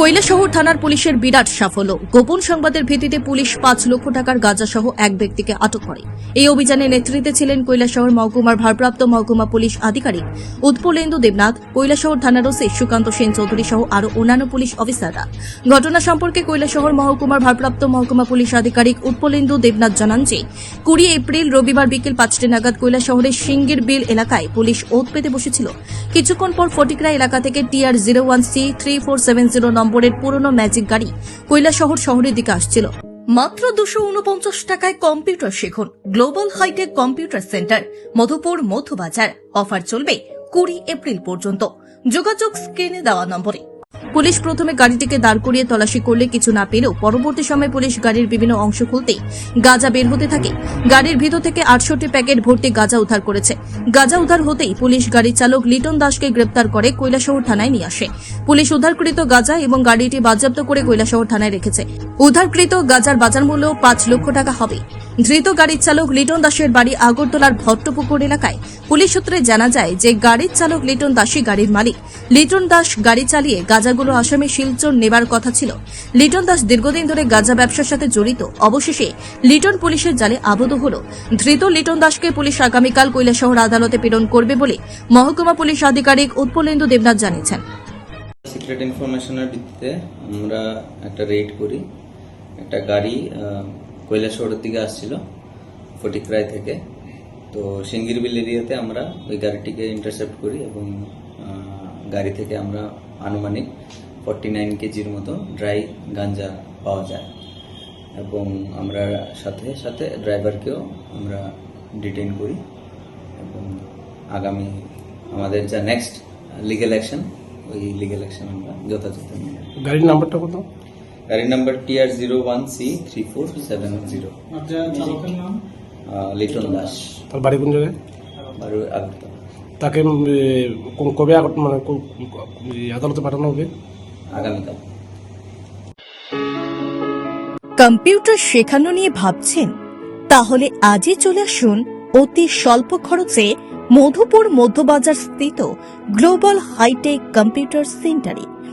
কৈলাসহর থানার পুলিশের বিরাট সাফল্য। গোপন সংবাদের ভিত্তিতে পুলিশ পাঁচ লক্ষ টাকার গাঁজা সহ এক ব্যক্তিকে আটক করে। এই অভিযানে নেতৃত্বে ছিলেন কৈলাসহর মহকুমার ভারপ্রাপ্ত মহকুমা পুলিশ আধিকারিক উৎপলেন্দু দেবনাথ, কৈলাসহর থানার ওসি সুকান্ত সেন চৌধুরী সহ আরও অন্যান্য পুলিশ অফিসাররা। ঘটনা সম্পর্কে কৈলাসহর মহকুমার ভারপ্রাপ্ত মহকুমা পুলিশ আধিকারিক উৎপলেন্দু দেবনাথ জানান যে, কুড়ি এপ্রিল রবিবার বিকেল পাঁচটা নাগাদ কৈলাসহরের সিঙ্গির বিল এলাকায় পুলিশ ওত পেতে বসেছিল। কিছুক্ষণ পর ফটিকরা এলাকা থেকে TR zero one C three four seven zero নম্বরের পুরনো ম্যাজিক গাড়ি কৈলাসহর শহরের দিকে আসছিল। মাত্র দুশো উনপঞ্চাশ টাকায় কম্পিউটার শিখুন। Global hitech computer centre, Madhupur Madhu Bazar. Offer চলবে কুড়ি এপ্রিল পর্যন্ত। যোগাযোগ স্ক্রিনে দেওয়া নম্বরে। পুলিশ প্রথমে গাড়িটিকে দাঁড় করিয়ে তল্লাশি করলে কিছু না পেলেও পরবর্তী সময় পুলিশ গাড়ির বিভিন্ন অংশ খুলতে গাঁজা বের হতে থাকে। গাড়ির ভিতর থেকে আটষট্টি প্যাকেট ভর্তি গাঁজা উদ্ধার করেছে। গাঁজা উদ্ধার হতেই পুলিশ গাড়ির চালক লিটন দাসকে গ্রেপ্তার করে কৈলাসহর থানায় নিয়ে আসে। পুলিশ উদ্ধারকৃত গাঁজা এবং গাড়িটি বাজেয়াপ্ত করে কৈলাসহর থানায় রেখেছে। উদ্ধারকৃত গাঁজার বাজার মূল্য পাঁচ লক্ষ টাকা হবে। ধৃত গাড়ির চালক লিটন দাসের বাড়ি আগরতলার ভট্টপুকুর এলাকায়। পুলিশ সূত্রে জানা যায় যে গাড়ির চালক লিটন দাসই গাড়ির মালিক। লিটন দাস গাড়ি চালিয়ে গাঁজাগুলো আসামে শিলচর নেবার কথা ছিল। লিটন দাস দীর্ঘদিন ধরে গাঁজা ব্যবসার সাথে জড়িত। অবশেষে লিটন পুলিশের জালে আবদ্ধ হল। ধৃত লিটন দাসকে পুলিশ আগামীকাল কৈলাসহর আদালতে প্রেরণ করবে বলে মহকুমা পুলিশ আধিকারিক উৎপলেন্দু দেবনাথ জানিয়েছেন। সিক্রেট ইনফরমেশনের ভিত্তিতে আমরা একটা রেড করি। একটা গাড়ি কৈলাসহরের দিকে আসছিল, ফটিকরায় থেকে। তো সিঙ্গিরবিল এরিয়াতে আমরা ওই গাড়িটিকে ইন্টারসেপ্ট করি এবং গাড়ি থেকে আমরা আনুমানিক ফর্টি নাইন কেজির মতো ড্রাই গাঞ্জা পাওয়া যায়। এবং আমরা সাথে সাথে ড্রাইভারকেও আমরা ডিটেন করি এবং আগামী আমাদের যা নেক্সট লিগেল অ্যাকশন ওই লিগেল অ্যাকশন আমরা যথাযথ গাড়ির নাম্বারটা কত? গাড়ির number TR zero one C three four seven zero. Liton Das. তার বাড়ি কোন জায়গায়? আগরতলা। তাকে কবে মানে আদালতে পাঠানো হবে? আগামীকাল। কম্পিউটার শেখানো নিয়ে ভাবছেন? তাহলে আজই চলে আসুন অতি স্বল্প খরচে মধুপুর মধ্যবাজার স্থিত গ্লোবাল হাইটেক কম্পিউটার সেন্টারে।